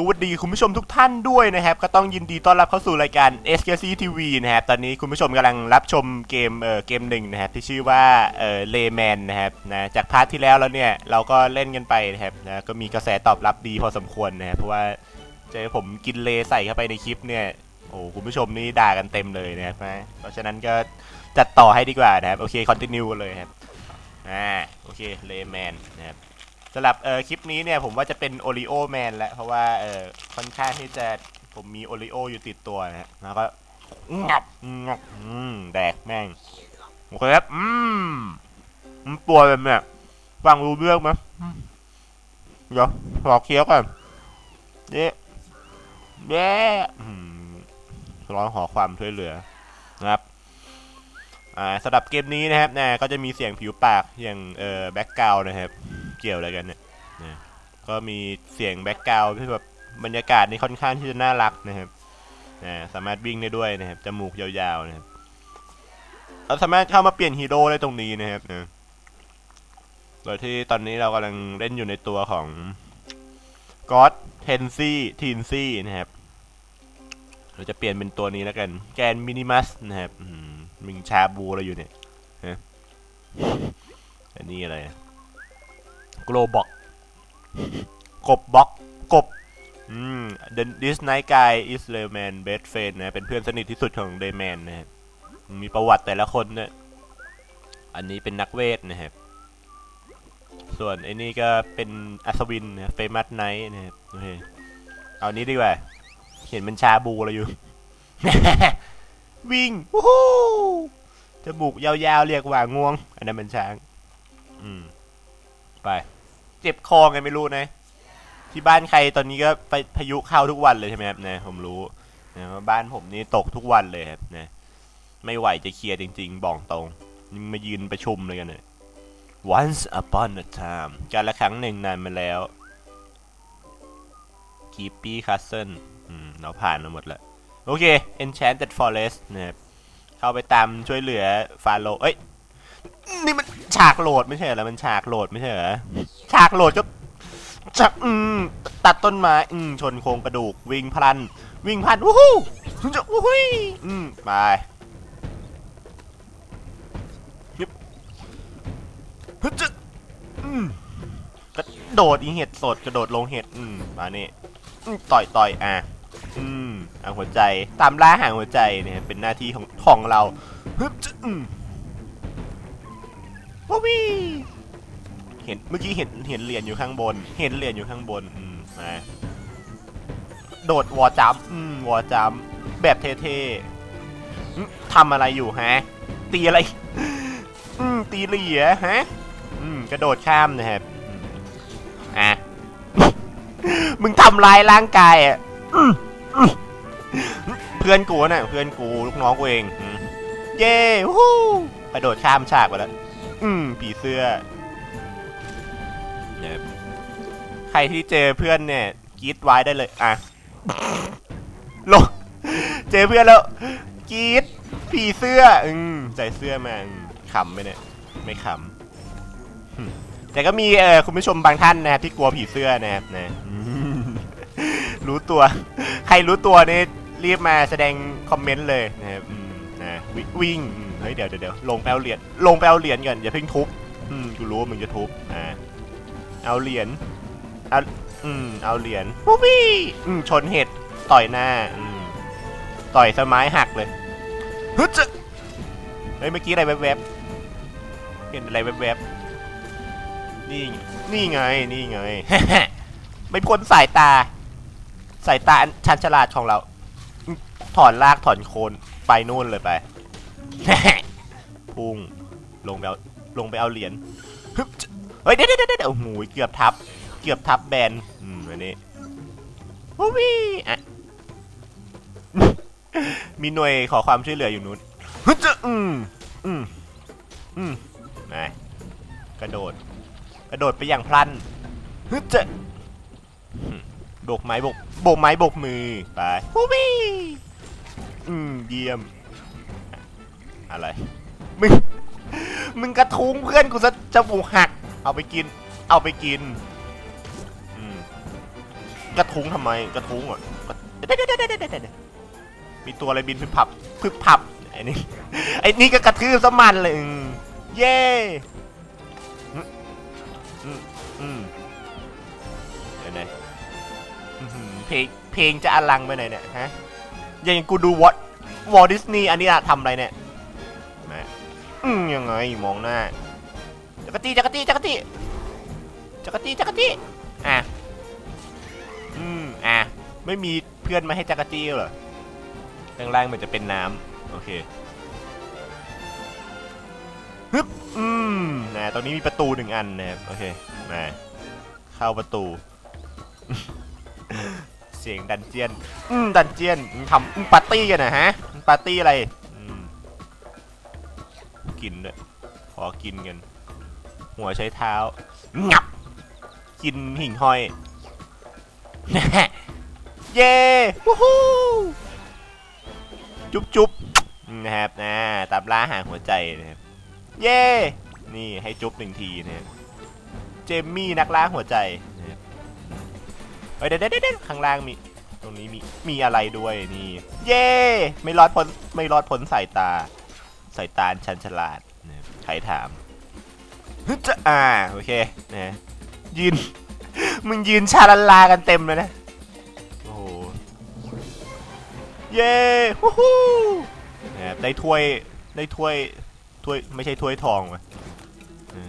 สวัสดีคุณผู้ชมทุกท่านด้วยนะครับ ก็ต้องยินดีต้อนรับเข้าสู่รายการ SKC TV นะครับ ตอนนี้คุณผู้ชมกำลังรับชมเกมเอ่อเกมหนึ่งนะครับ ที่ชื่อว่าเอ่อเลแมนนะครับนะจากพาร์ทที่แล้วแล้วเนี่ย เราก็เล่นกันไปนะครับนะก็มีกระแสตอบรับดีพอสมควรนะครับเพราะว่าเจอผมกินเลใส่เข้าไปในคลิปเนี่ยโอ้คุณผู้ชมนี่ด่ากันเต็มเลยนะครับนะเพราะฉะนั้นก็จัดต่อให้ดีกว่านะครับโอเคคอนติเนียกันเลยครับอ่าโอเคเลแมนนะครับ สำหรับเอ่อคลิปนี้เนี่ยผมว่าจะเป็นโอริโอแมนแล้วเพราะว่าเอ่อค่อนข้างที่จะผมมีโอริโออยู่ติดตัวนะฮะแล้วก็งับงับอืมแดกแม่งโอเคครับอืมมันปวดแบบเนี้ยฟังรู้เรื่องไหมอืมเดี๋ยวรอเคี้ยวก่อนเย้เย้อืมร้องขอความช่วยเหลือนะครับอ่าสำหรับเกมนี้นะครับนะก็จะมีเสียงผิวปากอย่างเอ่อแบ็กกราวนะครับ เกี่ยวอะไรกันเนี่ยนะก็มีเสียงแบ็กกราวที่แบบบรรยากาศนี่ค่อนข้างที่จะน่ารักนะครับนะสามารถวิ่งได้ด้วยนะครับจมูกยาวๆนะครับเราสามารถเข้ามาเปลี่ยนฮีโร่ได้ตรงนี้นะครับนะโดยที่ตอนนี้เรากำลังเล่นอยู่ในตัวของก็อดเทนซี่ทีนซี่นะครับ เราจะเปลี่ยนเป็นตัวนี้แล้วกัน แกนมินิมัสนะครับมมึงชาบูอะไรอยู่เนี่ยฮะอันนี้อะไร โกลบ็อกกบบ็อกกบอืม The this night guy is Rayman best friend นะ เป็นเพื่อนสนิทที่สุดของ Rayman นะครับมีประวัติแต่ละคนเนี่ยอันนี้เป็นนักเวทนะครับ ส่วนไอ้นี่ก็เป็นอัศวินนะ famous knight นะครับโอเคเอานี้ดีกว่า เห็นมันชาบูเรอยู่ วิ่งวู้ฮู้จมูกยาวๆ เรียกว่าง่วง อันนั้นมันช้าง อืม ไป เจ็บคอไงไม่รู้นะ ที่บ้านใครตอนนี้ก็ไปพายุเข้าทุกวันเลยใช่ไหมครับนะผมรู้นะว่าบ้านผมนี่ตกทุกวันเลยครับนะไม่ไหวจะเคลียร์จริง ๆบอกตรงมายืนประชุมเลยกันเนี่ย once upon a time การละครั้งหนึ่งนานมาแล้ว Keepy Castle อืมเราผ่านมาหมดแล้ว โอเค Enchanted Forest นะครับเข้าไปตามช่วยเหลือฟาโรเอ้ย นี่มันฉากโหลดไม่ใช่เหรอ มันฉากโหลดไม่ใช่เหรอากโหลดก็จะอืมตัดต้นไม้อืมชนโครงกระดูกวิ่งพลัน วิ่งพลันวู้ฮู้จะวู้ฮู้อืมไปยึบฮึจะอืมกระโดดอีเห็ดสดกระโดดลงเห็ดอืมมาเนี่อืมต่อยต่อยอะอืมเอาหัวใจตามล่าหางหัวใจเนี่ยเป็นหน้าที่ของของเราฮึบจะอืมว้าวี เห็นเมื่อกี้เห็นเห็นเหรียญอยู่ข้างบน เห็นเหรียญอยู่ข้างบนอืมมาโดดวอจัมอืมวอจัมแบบเท่ๆทำอะไรอยู่ฮะ ตีอะไร อืมตีเหรียญฮะ อืมกระโดดข้ามนะครับอะมึงทำลายร่างกายอะเพื่อนกูน่ะเพื่อนกูลูกน้องกูเอง เย้วู้กระโดดข้ามฉากไปแล้ว อืมผีเสื้อ เนี่ยใครที่เจอเพื่อนเนี่ยกรีดไว้ได้เลยอะลงเจอเพื่อนแล้วกรีดผีเสื้ออืมใส่เสื้อมาอืมขำไหมเนี่ยไม่ขำแต่ก็มีเออคุณผู้ชมบางท่านนะครับที่กลัวผีเสื้อนะครับนะรู้ตัว ใครรู้ตัวนี่รีบมาแสดงคอมเมนต์เลยนะครับนะวิวิ่งเฮ้ยเดี๋ยวเดี๋ยวลงไปเอาเหรียญลงไปเอาเหรียญก่อนอย่าเพิ่งทุบอืมกูรู้ว่ามึงจะทุบอ่า เอาเหรียญเอาอืมเอาเหรียญวู้วี่อืมชนเห็ดต่อยหน้าอืมต่อยสไม้หักเลยฮึดจะเฮ้ยเมื่อกี้อะไรแวบๆเห็นอะไรแวบๆนี่นี่ไงนี่ไงไม่พ้นสายตา สายตาอันชันฉลาดของเรา ถอนรากถอนโคนไปนู่นเลยไปพุ่งลงไปเอาลงไปเอาเหรียญ เฮ้ยเดี๋ยวเดี๋ยวเดี๋ยวโอ้โหเกือบทับ เกือบทับแบนอืมอันนี้วู้วี่อะมีหน่วยขอความช่วยเหลืออยู่นู้นฮึจะอืมอืมอืมไหนกระโดด กระโดดไปอย่างพลันฮึจะโบกไม้โบกโบกไม้โบกมือไปวู้วี่อืมเยี่ยม อะไรมึงมึงกระทุ้งเพื่อนกูซะจมูกหัก เอาไปกิน เอาไปกินกระทุ้งทำไมกระทุ้งอะมีตัวอะไรบินพึบพับพึบพับไอ้นี่ไอ้นี่ก็กระทืบสมันเลยเย้อืมอือเดี๋ยวไหือเพลงเพลงจะอลังไปไหนเนี่ยฮะยังกูดูวอตวอลดิสนีย์อันนี้อะทำอะไรเนี่ยมาอืมยังไงมองหน้า จักรจี้จักรจี้จักรจี้จักรจี้จักรจี้อะอืมอะไม่มีเพื่อนมาให้จักรจี้เหรอข้างล่างมันจะเป็นน้ำโอเคฮึบอืมนะตรงนี้มีประตูหนึ่งอันนะครับโอเคมาเข้าประตู เสียงดันเจียน อืมดันเจียนทำปาร์ตี้กันนะฮะปาร์ตี้อะไรอืมกินด้วยขอกินกัน หัวใช้เท้า งับ กินหิ่งห้อย เย้วู้ฮู้จุ๊บจุ๊บนะครับนะตามล่าหาหัวใจนะครับเย้ นี่ให้จุ๊บหนึ่งทีนะครับเจมมี่นักล่าหัวใจนะครับเฮ้ยเดี๋ยวเดี๋ยวเดี๋ยวข้างล่างมี ตรงนี้มี มีอะไรด้วยนี่ เย้ ไม่รอดพ้น ไม่รอดพ้นสายตา สายตาอันชันฉลาดนะครับใครถาม จะอ่าโอเคนะยืน มึงยืนชาลันลากันเต็มเลยนะ โอ้โห เย้ฮู้ฮู้นะได้ถ้วยได้ถ้วยถ้วยไม่ใช่ถ้วยทองวะ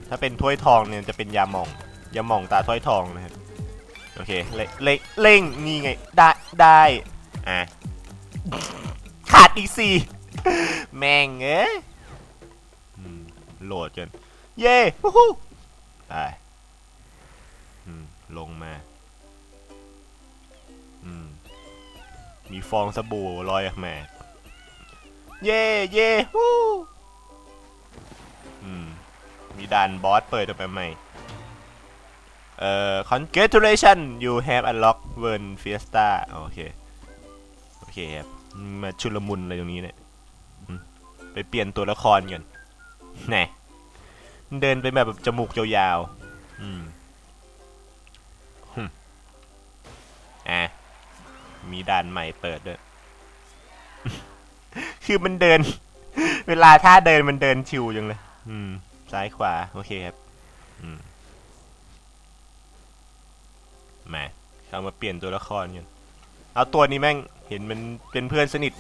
ถ้าเป็นถ้วยทองเนี่ยจะเป็นยาหม่องยาหม่องตาถ้วยทองนะครับโอเคเล่เล่เล่งนี่ไงได้ได้อะขาดอีกสี่แม่งเอ้ยโหลดจน เย้ฮู้ฮู้ไปอืมลงมา อืม มีฟองสบู่ลอยออกมา เย่เย่ฮู้อืม มีด่านบอสเปิดออกมาใหม่ เอ่อ congratulation you have unlocked Vern Fiesta โอเค โอเคครับ มาชุลมุนอะไรตรงนี้เนี่ย ไปเปลี่ยนตัวละครกันแน่ เดินไปแบบจมูกยาวๆ อืมหึมอะมีด่านใหม่เปิดด้วย คือมันเดิน เวลาถ้าเดินมันเดินชิวจังเลย อืม ซ้ายขวา โอเคครับ อืม มา เข้ามาเปลี่ยนตัวละครกัน เอาตัวนี้แม่ง เห็นมันเป็นเพื่อนสนิท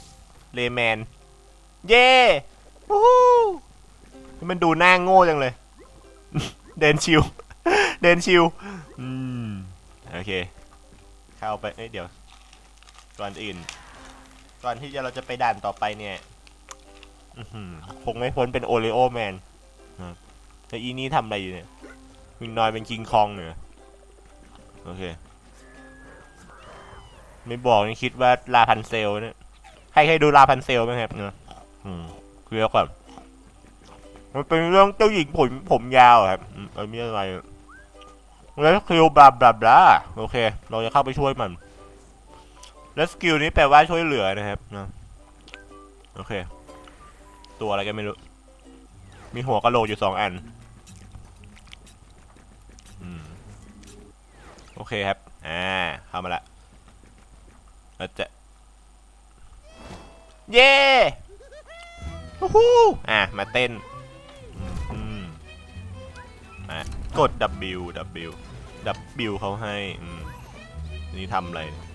เลแมน เย้วู้ฮู้ มันดูหน้าโง่จังเลย เดนชิว เดนชิว อืม โอเค เข้าไปเอ้ยเดี๋ยว ก่อนอื่น ก่อนที่จะเราจะไปด่านต่อไปเนี่ยคงไม่พ้นเป็นโอเลโอแมนแต่อีนี่ทำอะไรอยู่เนี่ยมินนอยเป็นคิงคองเนี่ยโอเค ไม่บอกนี่คิดว่าลาพันเซลเนี่ย ใครเคยดูลาพันเซลไหมครับเนาะอืมคือแล้วก่อน มันเป็นเรื่องเจ้าหญิงผมผมยาวครับอืมเออมีอะไรแล้วคิวบลาบลาบลาโอเค เราจะเข้าไปช่วยมัน แล้วสกิลนี้แปลว่าช่วยเหลือนะครับนะโอเค ตัวอะไรกันไม่รู้ มีหัวกะโหลกอยู่สองอันโอเคครับ อ่า เข้ามาละเราจะ เย้ฮู้ฮู้อะ มาเต้น มากด W W W เขาให้อืนี่ทำอะไรเนี่ย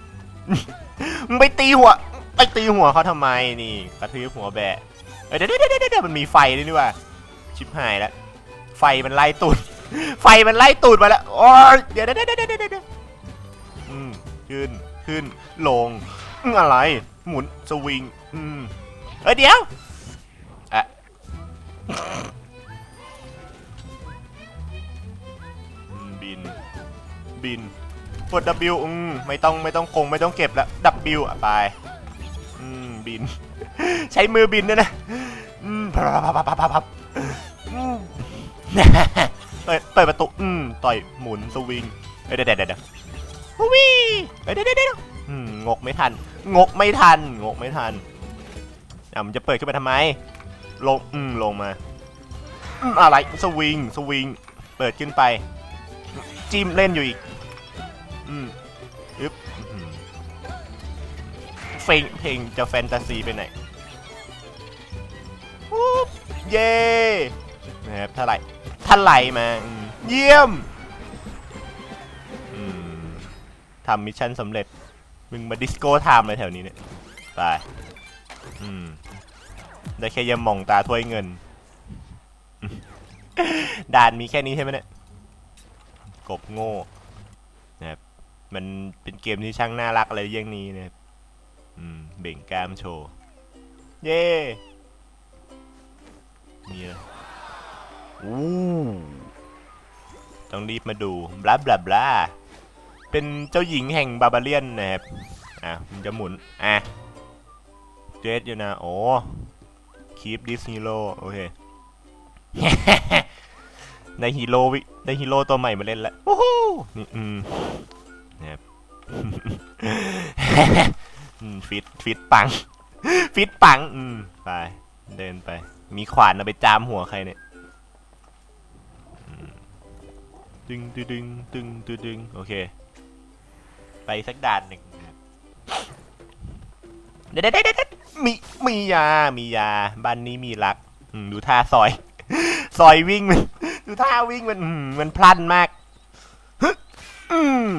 มึงไปตีหัว ไปตีหัวเขาทำไมนี่กระทืบหัวแบะเอ้ยเดี๋ยวเดี๋ยวเดี๋ยวมันมีไฟด้วยนี่ว่าชิบหายแล้วไฟมันไล่ตูดไฟมันไล่ตูดมาแล้วโอ้ยเดี๋ยวเดี๋ยวเดี๋ยวเดี๋ยวเดี๋ยวอืมขึ้นขึ้นลงอะไร หมุนสวิง อืมเอ้ยเดี๋ยวอะ น บินกด W อืมไม่ต้องไม่ต้องคงไม่ต้องเก็บแล้ว W อะไปอืมบิน ใช้มือบินด้วยนะอืมพับพับพับพับพับอืมเปิดเปิดประตูอืมต่อยหมุนสวิงเอ้ยเดี๋ยวเดี๋ยวเดี๋ยววิเอ้ยเดี๋ยวเดี๋ยวเดี๋ยวอืมงกไม่ทัน งกไม่ทัน งกไม่ทันอะมันจะเปิดขึ้นมาทำไม ลง อืม ลงมาอืมอะไร สวิง สวิง เปิดขึ้นไป จิ้มเล่นอยู่อีก อืมอึ๊บเพลงเพลงจะแฟนตาซีไปไหนวู้บเย้นะครับถ้าไหลถ้าไหลมาเยี่ยมทำมิชชั่นสำเร็จ มึงมาดิสโก้ไทม์เลยแถวนี้เนี่ย ไป อืม ได้แค่ยามองตาถ้วยเงิน ด่านมีแค่นี้ใช่ไหมเนี่ย กบโง่นะครับมันเป็นเกมที่ช่างน่ารักอะไรอย่างนี้นะครับอืมเบ่งกล้ามโชว์ เย้มีอะไรอู้ต้องรีบมาดูบลาบลาบลาเป็นเจ้าหญิงแห่งบาบาเลียนนะครับอะมันจะหมุน อะเจสอยู่นะ โอ้ keep this hero โอเค ได้ฮีโร่วิได้ฮีโร่ตัวใหม่มาเล่นแล้วโอ้โหนี่อืมนะครับอืมฟิตฟิตปัง ฟิตปัง อืมไป เดินไป มีขวานเอาไปจามหัวใครเนี่ยดึงดึงดึงดึงดึงดึงโอเค ไปสักด่านหนึ่งเด็ดเด็ดเด็ดมีมียา มียา บ้านนี้มีรักอืมดูท่าซอย ซอยวิ่งมัน ดูท่าวิ่งมันอืมมันพลันมากฮึอืม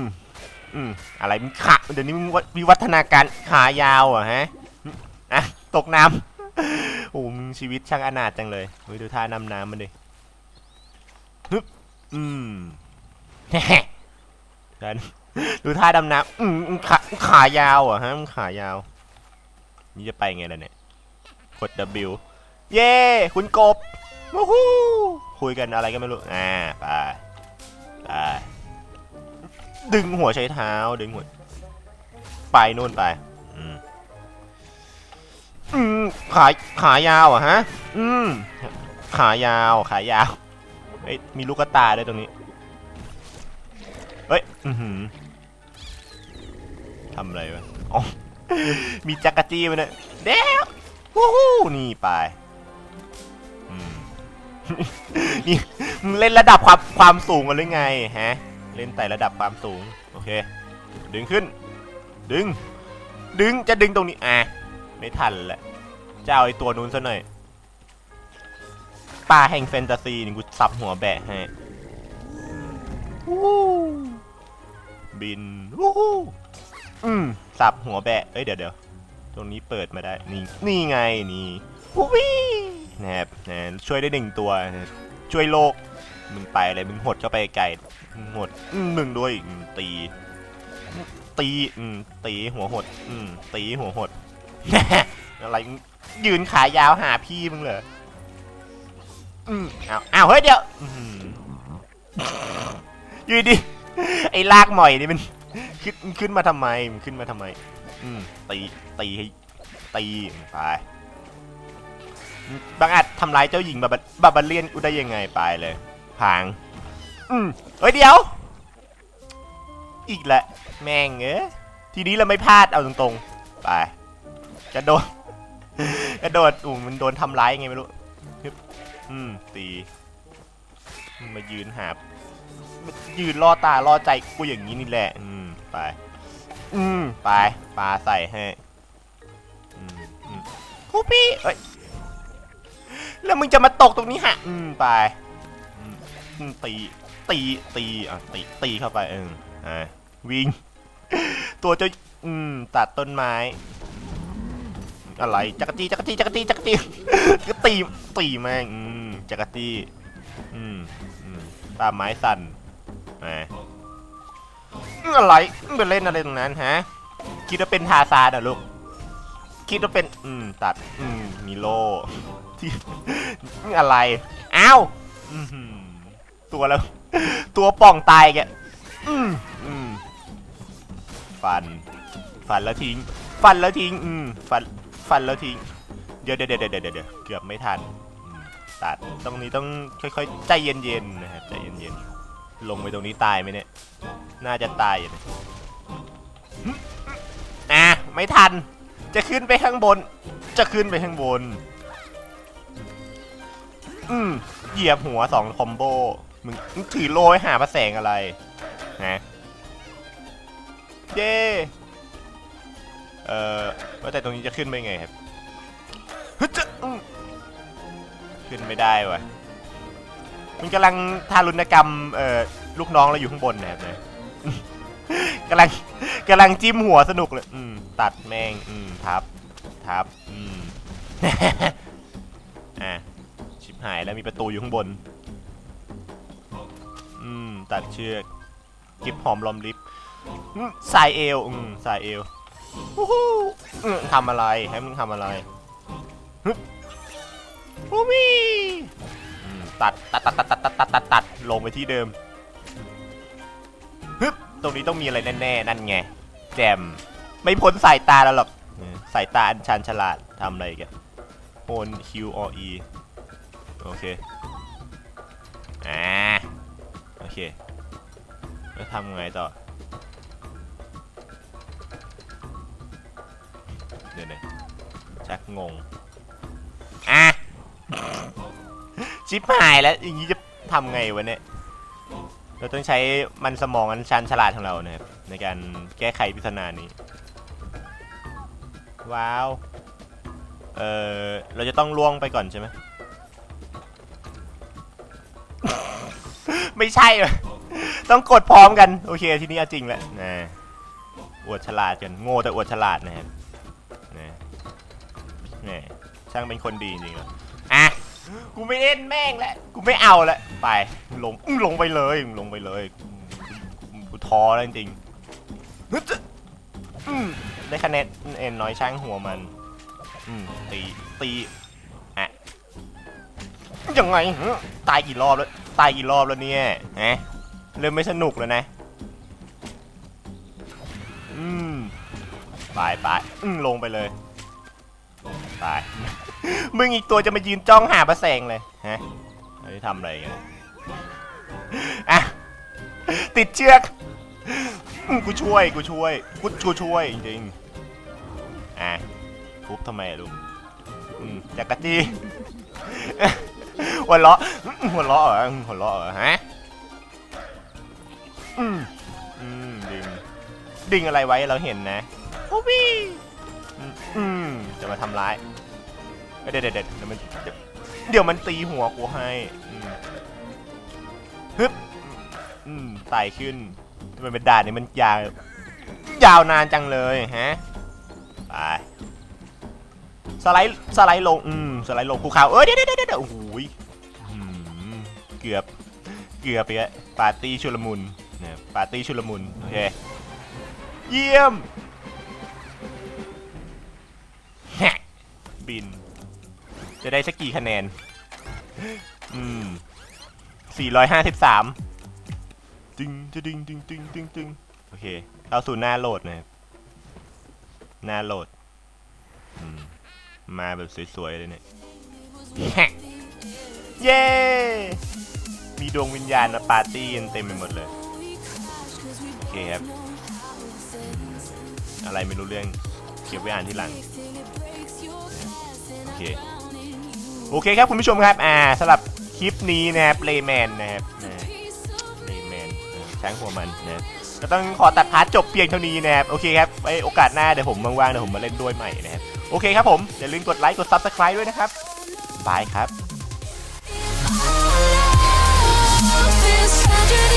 อืมอะไรมันขาเดี๋ยวนี้มึงวิวัฒนาการขายาวอะฮะอะตกน้ำโอ้มึงชีวิตช่างอนาถจังเลยเฮ้ยดูท่านำน้ำมันดิฮึบอืมกันดูท่าดำน้ำอืมขาขายาวอะฮะมึงขายาว นี่จะไปไงล่ะเนี่ยกด W เย้ คุณกบ ฮู้คุยกันอะไรก็ไม่รู้ อ่า ไป ไป ดึงหัวใช้เท้า ดึงหัว ไปนู่นไป อืม อืม ขา ขายาวอะฮะ อืม ขายาว ขายาว เอ้ย มีลูกตาด้วยตรงนี้ เฮ้ย อือหือทำอะไรวะ อ๋อ มีจักรจี้มันเนี่ยเด้ววู้ฮู้นี่ไป นี่มึงเล่นระดับความความสูงกันหรือไงฮะ เล่นแต่ระดับความสูง โอเค ดึงขึ้น ดึง ดึง จะดึงตรงนี้ อะ ไม่ทันแหละจะเอาไอ้ตัวนู้นซะหน่อย ป่าแห่งแฟนตาซีนี่กูสับหัวแบะให้วู้บินวู้อืมสับหัวแบะ เอ้ยเดี๋ยวเดี๋ยว ตรงนี้เปิดมาได้ นี่ นี่ไง นี่วิ นะครับนะช่วยได้หนึ่งตัว ช่วยโลก มึงไปอะไรมึงหดเข้าไปไกลหดอืมมึงด้วยตี ตีตีหัวหดตีหัวหดอะไรยืนขายาวหาพี่มึงเหรออ้าวอ้าวเฮ้ยเดี๋ยวอยืนดิไอ้ลากหมอยนี่มันขึ้นขึ้นมาทำไมมันขึ้นมาทำไมอืมตีตีให้ตีไป บางอาจทำร้ายเจ้าหญิงบาบาบาเลียนกูได้ยังไงไปเลยพางอืมเฮ้ยเดี๋ยว อีกและแม่งเอ้ทีนี้เราไม่พลาดเอาตรงๆ ไปกระโดดกระโดดอู๋มันโดนทำร้ายยังไงไม่รู้ฮึบอืมตีมายืนหามายืนล่อตาล่อใจกูอย่างนี้นี่แหละ อืมไป อืมไปปลาใส่ให้อืมอืมคูปี้เอ้ย แล้วมึงจะมาตกตรงนี้ฮะ อืมไปอืมตี ตี ตี อะ ตี ตีเข้าไปเอออ่าวิ่ง ตัวเจะอืม ตัดต้นไม้ อะไร จักรจีจักรจีจักรจีจักรจีก็ตี ตีแม่ง อืม จักรจีอืมอืมตามไม้สั่นแหมอะไรมึงไปเล่นอะไรตรงนั้นฮะ คิดว่าเป็นทาซาเหรอะลูก คิดว่าเป็น อืม ตัด อืม มีโล ที่อะไรอ้าวอื้อหือตัวแล้ว ตัวป่องตายแกอืมอืมฟัน ฟันแล้วทิ้ง ฟันแล้วทิ้ง อืมฟัน ฟันแล้วทิ้ง เดี๋ยวเดี๋ยวเดี๋ยวเดี๋ยวเดี๋ยวเกือบไม่ทันอืมตัด ตรงนี้ต้องค่อยๆ ใจเย็นๆนะครับใจเย็นๆ ลงไปตรงนี้ตายไหมเนี่ย น่าจะตายอยู่นะอะไม่ทัน จะขึ้นไปข้างบน จะขึ้นไปข้างบน อืมเหยียบหัวสองคอมโบมึงมึงถือโลยหาพระแสงอะไรนะเย้เอ่อว่าแต่ตรงนี้จะขึ้นไปไงครับฮึจะขึ้นไม่ได้วะมันกำลังทารุณกรรมเอ่อลูกน้องเราอยู่ข้างบนนะครับเนี่ยกำลังกำลังจิ้มหัวสนุกเลย อืม ตัดแมง อืม ทับ ทับ อืมอะชิบ หายแล้วมีประตูอยู่ข้างบน อืม ตัดเชือก กิบหอมลอมลิฟสายเอว อืมสายเอวทำอะไรให้มึงทำอะไรฮูมีตัดตัดตัดตัดตัดตัดตัดตัดตัดลงไปที่เดิมฮึบตรงนี้ต้องมีอะไรแน่ๆ นั่นไง แจม ไม่พ้นสายตาแล้วหรอก สายตาอันชันฉลาดทำอะไรกันโอน Q or E โอเคอ่าโอเค แล้วทำไงต่อ เดี๋ยวๆชักงง อะ ชิปหายแล้ว อย่างนี้จะทำไงวะเนี่ย เราต้องใช้มันสมองอันชันฉลาดของเรานะครับ ในการแก้ไขปริศนานี้ ว้าว เออเราจะต้องล่วงไปก่อนใช่ไหม ไม่ใช่ ต้องกดพร้อมกัน โอเคทีนี้อจริงแล้วนะอวดฉลาดกันโง่แต่อวดฉลาดนะครับนะแหมช่างเป็นคนดีจริงๆเหรออะกูไม่เล่นแม่งแล้วกูไม่เอาแล้วไปลงลงไปเลยลงไปเลยกูท้อแล้วจริงได้คะแนนเอ็นน้อยช่างหัวมันอืมตีตีอะยังไงตายกี่รอบแล้ว ตายกี่รอบแล้วเนี่ยฮะเริ่มไม่สนุกแล้วนะ อืมไปไปอืมลงไปเลยไปมึงอีกตัวจะมายืนจ้องหาประแสงเลยฮะอันนี้ทำอะไรกันอะติดเชือกกูช่วยกูช่วยกูกูช่วยจริงๆอะทุบทำไมลูกอืมจักรจี้หัวเราะ หัวเราะเหรอหัวเราะเหรอฮะอืมอืมดึงดึงอะไรไว้เราเห็นนะโอ้พี่อืมอืมจะมาทำร้ายเอ้ยเดี๋ยวเดี๋ยวเดี๋ยวมันเดี๋ยวเดี๋ยวมันตีหัวกูให้อืมฮึบอืมไต่ขึ้นทำไมเป็นด่านนี้มันยาวยาวนานจังเลยฮะไปสไลด์สไลด์ลงอืมสไลด์ลงภูเขาเอ้ยเดี๋ยวเดี๋ยวเดี๋ยวเดี๋ยวโอ้โหยอืม เกือบเกือบไปแล้วปาร์ตี้ชุลมุนเนี่ยปาร์ตี้ชุลมุนโอเคเยี่ยมแฮะบิน จะได้สักกี่คะแนน อืมสี่ร้อยห้าสิบสามตึงจะดึงตึงตึงตึงตึงโอเคเข้าสู่หน้าโหลดนะครับหน้าโหลดอืมมาแบบสวยๆเลยเนี่ยแฮะเย้ มีดวงวิญญาณมาปาร์ตี้กันเต็มไปหมดเลย โอเคครับ อะไรไม่รู้เรื่องเก็บไว้อ่านที่หลัง โอเค โอเคครับคุณผู้ชมครับ อ่าสำหรับคลิปนี้นะครับเลแมนนะครับเลแมนช้างหัวมันนะครับก็ต้องขอตัดพาร์ทจบเพียงเท่านี้นะครับ โอเคครับไว้โอกาสหน้าเดี๋ยวผมว่างๆเดี๋ยวผมมาเล่นด้วยใหม่นะครับ โอเคครับผม อย่าลืมกดไลค์ กด Subscribe ด้วยนะครับ บายครับ This tragedy